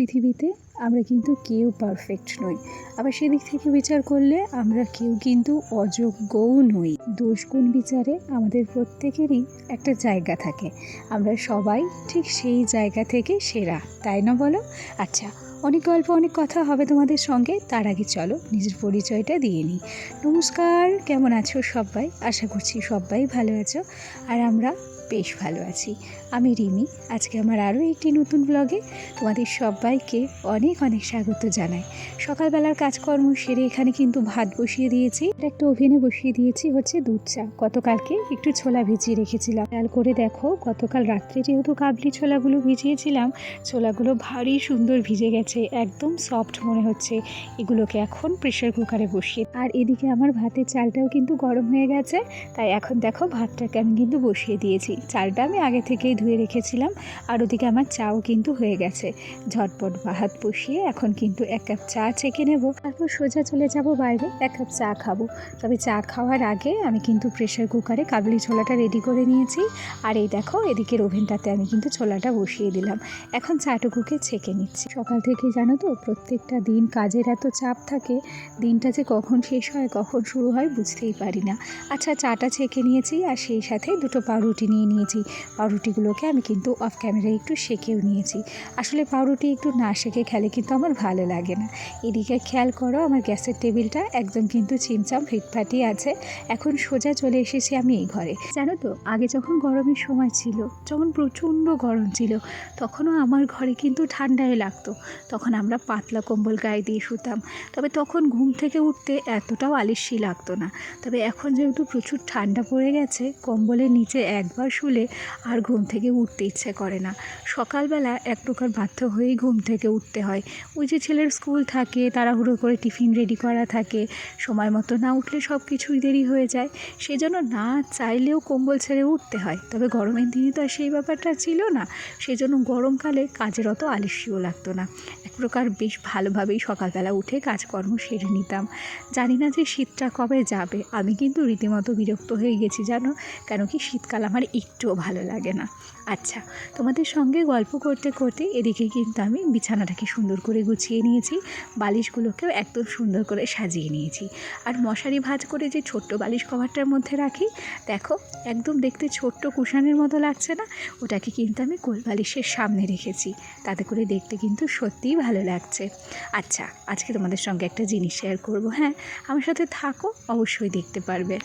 পৃথিবীতে আমরা কিন্তু কেউ পারফেক্ট নই। আবার সেদিক থেকে বিচার করলে আমরা কেউ কিন্তু অযোগ্যও নই। দোষগুণ বিচারে আমাদের প্রত্যেকেরই একটা জায়গা থাকে। আমরা সবাই ঠিক সেই জায়গা থেকে সেরা, তাই না বলো? আচ্ছা অনেক গল্প, অনেক কথা হবে তোমাদের সঙ্গে, তার আগে চলো, নিজের পরিচয়টা দিয়ে নিই। নমস্কার, কেমন আছো সবাই? আশা করছি সবাই ভালো আছো, আর আমরা বেশ ভালো আছি। আমি রিমি। আজকে আমার আরও একটি নতুন ব্লগে তোমাদের সবাইকে অনেক অনেক স্বাগত জানাই। সকালবেলার কাজকর্ম সেরে এখানে কিন্তু ভাত বসিয়ে দিয়েছি। একটা ওভেনে বসিয়ে দিয়েছি হচ্ছে দুধ চা। গতকালকে একটু ছোলা ভিজিয়ে রেখেছিলাম। খেয়াল করে দেখো, গতকাল রাত্রে যেহেতু কাবলি ছোলাগুলো ভিজিয়েছিলাম, ছোলাগুলো ভারী সুন্দর ভিজে গেছে, একদম সফট মনে হচ্ছে। এগুলোকে এখন প্রেশার কুকারে বসিয়ে আর এদিকে আমার ভাতের চালটাও কিন্তু গরম হয়ে গেছে। তাই এখন দেখো ভাতটাকে আমি কিন্তু বসিয়ে দিয়েছি। চালটা আমি আগে থেকেই ধুয়ে রেখেছিলাম আর ওদিকে আমার চাও কিন্তু হয়ে গেছে। ঝটপট ভাত বসিয়ে এখন কিন্তু এক কাপ চা ছেঁকে নেব। তারপর সোজা চলে যাব বাইরে, এক কাপ চা খাব। তবে চা খাওয়ার আগে আমি কিন্তু প্রেশার কুকারে কাবলি ছোলাটা রেডি করে নিয়েছি। আর এই দেখো এদিকের ওভেনটাতে আমি কিন্তু ছোলাটা বসিয়ে দিলাম। এখন চাটুকুকে ছেঁকে নিচ্ছি। সকাল থেকে জানো তো, প্রত্যেকটা দিন কাজের এত চাপ থাকে, দিনটা যে কখন শেষ হয়, কখন শুরু হয় বুঝতেই পারি না। আচ্ছা চাটা ছেঁকে নিয়েছি আর সেই সাথে দুটো পাউরুটি নিয়ে নিয়েছি। পাউরুটিগুলোকে আমি কিন্তু অফ ক্যামেরায় একটু সেকেও নিয়েছি। আসলে পাউরুটি একটু না সেকে খেলে কিন্তু আমার ভালো লাগে না। এদিকে খেয়াল করো, আমার গ্যাসের টেবিলটা একদম কিন্তু চিমচাম ফিটফাটি আছে। এখন সোজা চলে এসেছি আমি এই ঘরে। জানো তো, আগে যখন গরমের সময় ছিল, যখন প্রচণ্ড গরম ছিল, তখনও আমার ঘরে কিন্তু ঠান্ডায় লাগতো। তখন আমরা পাতলা কম্বল গায়ে দিয়ে শুতাম। তবে তখন ঘুম থেকে উঠতে এতটাও আলিস্যি লাগতো না। তবে এখন যেহেতু প্রচুর ঠান্ডা পড়ে গেছে, কম্বলের নিচে একবার শুলে আর ঘুম থেকে উঠতে ইচ্ছে করে না। সকালবেলা এক প্রকার বাধ্য হয়েই ঘুম থেকে উঠতে হয়। ওই যে ছেলের স্কুল থাকে, তাড়াহুড়ো করে টিফিন রেডি করা থাকে, সময় মতো না উঠলে সব কিছুই দেরি হয়ে যায়। সেজন্য না চাইলেও কম্বল ছেড়ে উঠতে হয়। তবে গরমের দিনে তো আর সেই ব্যাপারটা ছিল না। সেজন্য গরমকালে কাজের অত আলস্যও লাগতো না। এক প্রকার বেশ ভালোভাবেই সকালবেলা উঠে কাজকর্ম সেরে নিতাম। জানি না যে শীতটা কবে যাবে। আমি কিন্তু রীতিমতো বিরক্ত হয়ে গেছি জানো? কেন কি শীতকাল আমার একটুও ভালো লাগে না। আচ্ছা তোমাদের সঙ্গে গল্প করতে করতে এদিকে কিন্তু আমি বিছানাটাকে সুন্দর করে গুছিয়ে নিয়েছি, বালিশগুলোকেও একদম সুন্দর করে সাজিয়ে নিয়েছি। আর মশারি ভাঁজ করে যে ছোট্ট বালিশ কভারটার মধ্যে রাখি, দেখো, একদম দেখতে ছোট্ট কুশানের মতো লাগছে না? ওটাকে কিন্তু আমি কোল বালিশের সামনে রেখেছি, তাতে করে দেখতে কিন্তু সত্যিই ভালো লাগছে। আচ্ছা আজকে তোমাদের সঙ্গে একটা জিনিস শেয়ার করব হ্যাঁ? আমার সাথে থাকো, অবশ্যই দেখতে পারবে।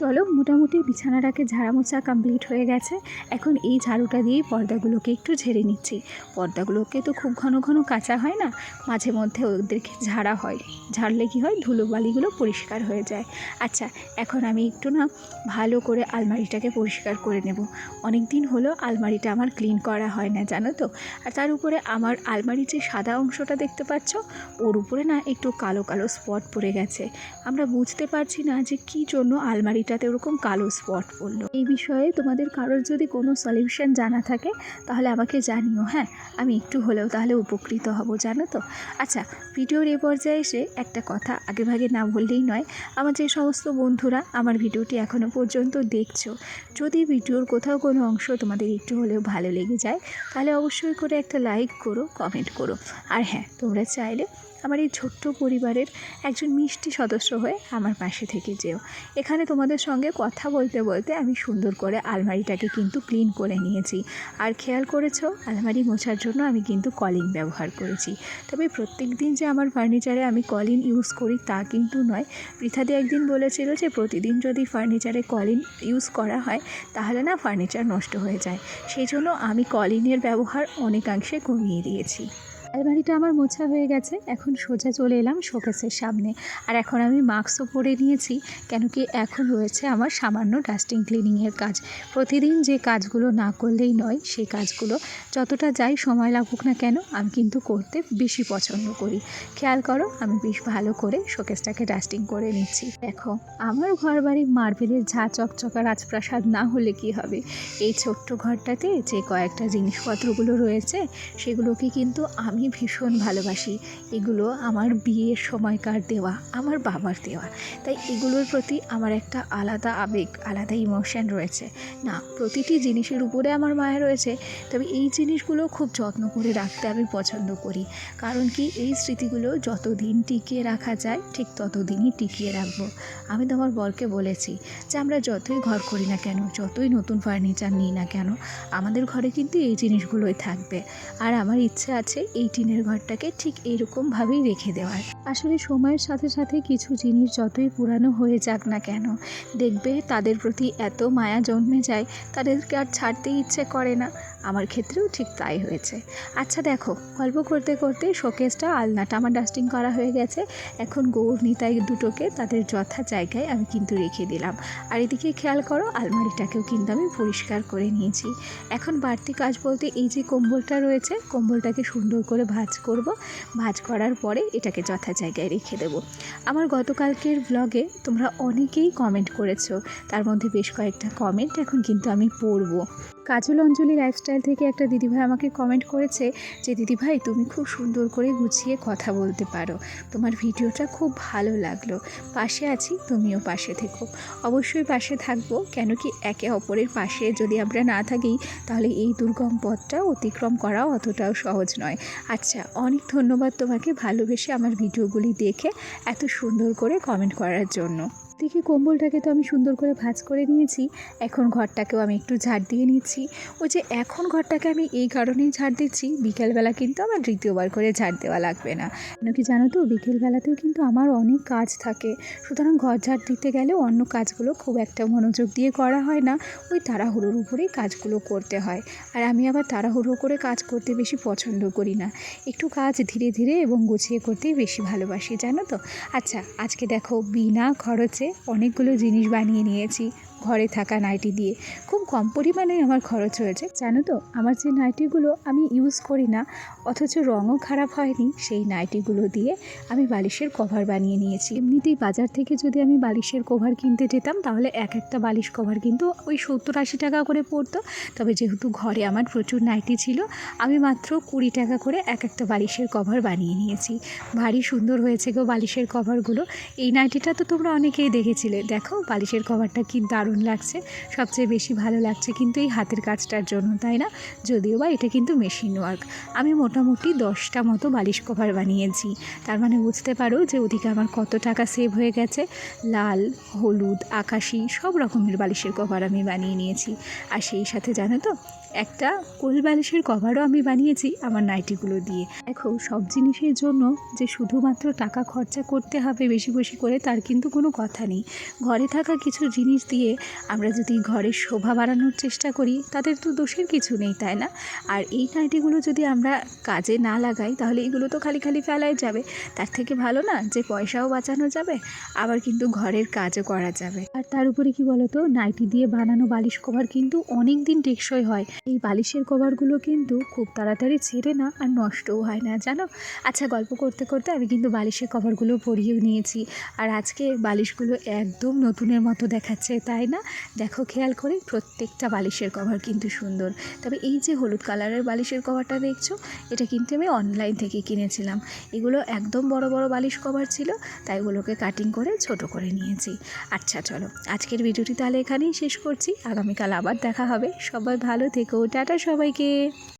চলো মোটামুটি বিছানাটাকে ঝাড়া মোছা কমপ্লিট হয়ে গেছে। এখন এই ঝাড়ুটা দিয়েই পর্দাগুলোকে একটু ঝেড়ে নিচ্ছি। পর্দাগুলোকে তো খুব ঘন ঘন কাঁচা হয় না, মাঝে মধ্যে ওদেরকে ঝাড়া হয়। ঝাড়লে কি হয়? ধুলোবালিগুলো পরিষ্কার হয়ে যায়। আচ্ছা এখন আমি একটু না ভালো করে আলমারিটাকে পরিষ্কার করে নেব। অনেক দিন হলো আলমারিটা আমার ক্লিন করা হয় না, জানো তো? আর তার উপরে আমার আলমারির যে সাদা অংশটা দেখতে পাচ্ছ, ওর উপরে না একটু কালো কালো স্পট পড়ে গেছে। আমরা বুঝতে পারছি না যে কী জন্য আলমারিটাতে ওরকম কালো স্পট পড়ল। এই বিষয়ে তোমাদের কারোর যদি কোনো সলিউশন জানা থাকে, তাহলে আমাকে জানিও হ্যাঁ? আমি একটু হলেও তাহলে উপকৃত হব, জানো তো? আচ্ছা ভিডিওর এ পর্যায়ে এসে একটা কথা, আগেভাগে না বললেই নয়। আমার যে সমস্ত বন্ধুরা আমার ভিডিওটি এখনও পর্যন্ত দেখছ, যদি ভিডিওর কোথাও কোনো অংশ তোমাদের একটু হলেও ভালো লেগে যায়, তাহলে অবশ্যই করে একটা লাইক করো কমেন্ট করো। আর হ্যাঁ তোমরা চাইলে আমার এই ছোট্ট পরিবারের একজন মিষ্টি সদস্য হয়ে আমার পাশে থেকে যেও। এখানে তোমাদের সঙ্গে কথা বলতে বলতে আমি সুন্দর করে আলমারিটাকে কিন্তু ক্লিন করে নিয়েছি। আর খেয়াল করেছ, আলমারি মোছার জন্য আমি কিন্তু কলিন ব্যবহার করেছি। তবে প্রত্যেক দিন যে আমার ফার্নিচারে আমি কলিন ইউজ করি তা কিন্তু নয়। পৃথাদি একদিন বলেছিল যে প্রতিদিন যদি ফার্নিচারে কলিন ইউজ করা হয়, তাহলে না ফার্নিচার নষ্ট হয়ে যায়। সেই জন্য আমি কলিনের ব্যবহার অনেকাংশে কমিয়ে দিয়েছি। আলমারিটা আমার মোছা হয়ে গেছে, এখন সোজা চলে এলাম শোকেসের সামনে। আর এখন আমি মাস্কও পরে নিয়েছি কেন কি এখন রয়েছে আমার সামান্য ডাস্টিং ক্লিনিংয়ের কাজ। প্রতিদিন যে কাজগুলো না করলেই নয়, সেই কাজগুলো যতটা যাই সময় লাগুক না কেন, আমি কিন্তু করতে বেশি পছন্দ করি। খেয়াল করো, আমি বেশ ভালো করে শোকেসটাকে ডাস্টিং করে নিচ্ছি। দেখো, আমার ঘর বাড়ি মার্বেলের ঝা চকচকা রাজপ্রাসাদ না হলে কি হবে? এই ছোট্ট ঘরটাতে যে কয়েকটা জিনিসপত্রগুলো রয়েছে, সেগুলোকে কিন্তু আমি আমি ভীষণ ভালোবাসি। এগুলো আমার বিয়ের সময়কার দেওয়া, আমার বাবার দেওয়া। তাই এগুলোর প্রতি আমার একটা আলাদা আবেগ, আলাদা ইমোশন রয়েছে। না, প্রতিটি জিনিসের উপরে আমার মায়া রয়েছে, তবে এই জিনিসগুলো খুব যত্ন করে রাখতে আমি পছন্দ করি। কারণ কি, এই স্মৃতিগুলো যতদিন টিকিয়ে রাখা যায়, ঠিক ততদিনই টিকিয়ে রাখব। আমি তোমার বরকে বলেছি যে, আমরা যতই ঘর করি না কেন, যতই নতুন ফার্নিচার নিই না কেন, আমাদের ঘরে কিন্তু এই জিনিসগুলোই থাকবে। আর আমার ইচ্ছে আছে এই টিনের ঘরটাকে ঠিক এইরকমভাবেই রেখে দেওয়ার। আসলে সময়ের সাথে সাথে কিছু জিনিস যতই পুরানো হয়ে যাক না কেন, দেখবে তাদের প্রতি এত মায়া জন্মে যায়, তাদেরকে আর ছাড়তে ইচ্ছে করে না। আমার ক্ষেত্রেও ঠিক তাই হয়েছে। আচ্ছা দেখো, গল্প করতে করতে শোকেসটা, আলনাটা আমার ডাস্টিং করা হয়ে গেছে। এখন গৌর নিতাই দুটোকে তাদের যথা জায়গায় আমি কিন্তু রেখে দিলাম। আর এদিকে খেয়াল করো, আলমারিটাকেও কিন্তু আমি পরিষ্কার করে নিয়েছি। এখন বাড়তি কাজ বলতে এই যে কম্বলটা রয়েছে, কম্বলটাকে সুন্দর করে ভাঁজ করব। ভাঁজ করার পরে এটাকে যথা জায়গায় রেখে দেবো। আমার গতকালকের ব্লগে তোমরা অনেকেই কমেন্ট করেছ। তার মধ্যে বেশ কয়েকটা কমেন্ট এখন কিন্তু আমি পড়ব। কাজল অঞ্জলি লাইফস্টাইল থেকে একটা দিদিভাই আমাকে কমেন্ট করেছে যে, দিদিভাই, তুমি খুব সুন্দর করে গুছিয়ে কথা বলতে পারো। তোমার ভিডিওটা খুব ভালো লাগল। পাশে আছি, তুমিও পাশে থেকো। অবশ্যই পাশে থাকব, কেন কি একে অপরের পাশে যদি আমরা না থাকি, তাহলে এই দুর্গম পথটা অতিক্রম করাও অতটাও সহজ নয়। আচ্ছা অনেক ধন্যবাদ তোমাকে ভালোবেসে আমার ভিডিওগুলি দেখে এত সুন্দর করে কমেন্ট করার জন্য। দেখি কম্বলটাকে তো আমি সুন্দর করে ভাঁজ করে নিয়েছি। এখন ঘরটাকেও আমি একটু ঝাড় দিয়ে নিচ্ছি। ওই যে এখন ঘরটাকে আমি এই কারণেই ঝাড় দিচ্ছি, বিকেলবেলা কিন্তু আমার দ্বিতীয়বার করে ঝাড় দেওয়া লাগবে না। কেন কি জানো তো, বিকেলবেলাতেও কিন্তু আমার অনেক কাজ থাকে। সুতরাং ঘর ঝাড় দিতে গেলে অন্য কাজগুলো খুব একটা মনোযোগ দিয়ে করা হয় না। ওই তাড়াহুড়োর উপরেই কাজগুলো করতে হয়। আর আমি আবার তাড়াহুড়ো করে কাজ করতে বেশি পছন্দ করি না। একটু কাজ ধীরে ধীরে এবং গুছিয়ে করতেই বেশি ভালোবাসি, জানো তো? আচ্ছা আজকে দেখো বিনা খরচে অনেকগুলো জিনিস বানিয়ে নিয়েছি। ঘরে থাকা নাইটি দিয়ে। খুব কম পরিমাণে আমার খরচ হয়েছে। জানো তো, আমার যে নাইটিগুলো আমি ইউজ করি না, অথচ রঙও খারাপ হয়নি, সেই নাইটিগুলো দিয়ে আমি বালিশের কভার বানিয়ে নিয়েছি। এমনিতেই বাজার থেকে যদি আমি বালিশের কভার কিনতে যেতাম, তাহলে এক একটা বালিশ কভার কিন্তু ওই সত্তর আশি টাকা করে পড়তো। তবে যেহেতু ঘরে আমার প্রচুর নাইটি ছিল, আমি মাত্র কুড়ি টাকা করে এক একটা বালিশের কভার বানিয়ে নিয়েছি। ভারী সুন্দর হয়েছে গো বালিশের কভারগুলো এই নাইটিটা তো তোমরা অনেকেই দেখেছিলে। দেখো, বালিশের কভারটা কি দারুণ লাগছে, সবচেয়ে বেশি ভালো লাগছে কিন্তু এই হাতের কাজটার জন্য, তাই না? যদিও বা এটা কিন্তু মেশিন ওয়ার্ক আমি মোটামুটি দশটা মতো বালিশ কভার বানিয়েছি। তার মানে বুঝতে পারো যে ওদিকে আমার কত টাকা সেভ হয়ে গেছে। লাল, হলুদ, আকাশি সব রকমের বালিশের কভার আমি বানিয়ে নিয়েছি। আর সেই সাথে জানো তো একটা কোল বালিশের কভারও আমি বানিয়েছি আমার নাইটিগুলো দিয়ে। দেখো, সব জিনিসের জন্য যে শুধুমাত্র টাকা খরচা করতে হবে বেশি বেশি করে তার কিন্তু কোনো কথা নেই। ঘরে থাকা কিছু জিনিস দিয়ে আমরা যদি ঘরের শোভা বাড়ানোর চেষ্টা করি, তাদের তো দোষের কিছু নেই, তাই না? আর এই নাইটিগুলো যদি আমরা কাজে না লাগাই, তাহলে এগুলো তো খালি খালি ফেলাই যাবে। তার থেকে ভালো না যে পয়সাও বাঁচানো যাবে, আবার কিন্তু ঘরের কাজও করা যাবে। আর তার উপরে কি বলতো? নাইটি দিয়ে বানানো বালিশ কভার কিন্তু অনেক দিন টেকসই হয়। এই বালিশের কভারগুলো কিন্তু খুব তাড়াতাড়ি ছেড়ে না আর নষ্টও হয় না, জানো? আচ্ছা গল্প করতে করতে আমি কিন্তু বালিশের কভারগুলো পরিয়েও নিয়েছি। আর আজকে বালিশগুলো একদম নতুনের মতো দেখাচ্ছে, তাই না? দেখো, খেয়াল করে প্রত্যেকটা বালিশের কভার কিন্তু সুন্দর। তবে এই যে হলুদ কালারের বালিশের কভারটা দেখছ, এটা কিন্তু আমি অনলাইন থেকে কিনেছিলাম। এগুলো একদম বড় বড় বালিশ কভার ছিল, তাই ওগুলোকে কাটিং করে ছোট করে নিয়েছি। আচ্ছা চলো, আজকের ভিডিওটি তাহলে এখানেই শেষ করছি। আগামীকাল আবার দেখা হবে। সবাই ভালো থেকো টাটা সবাইকে।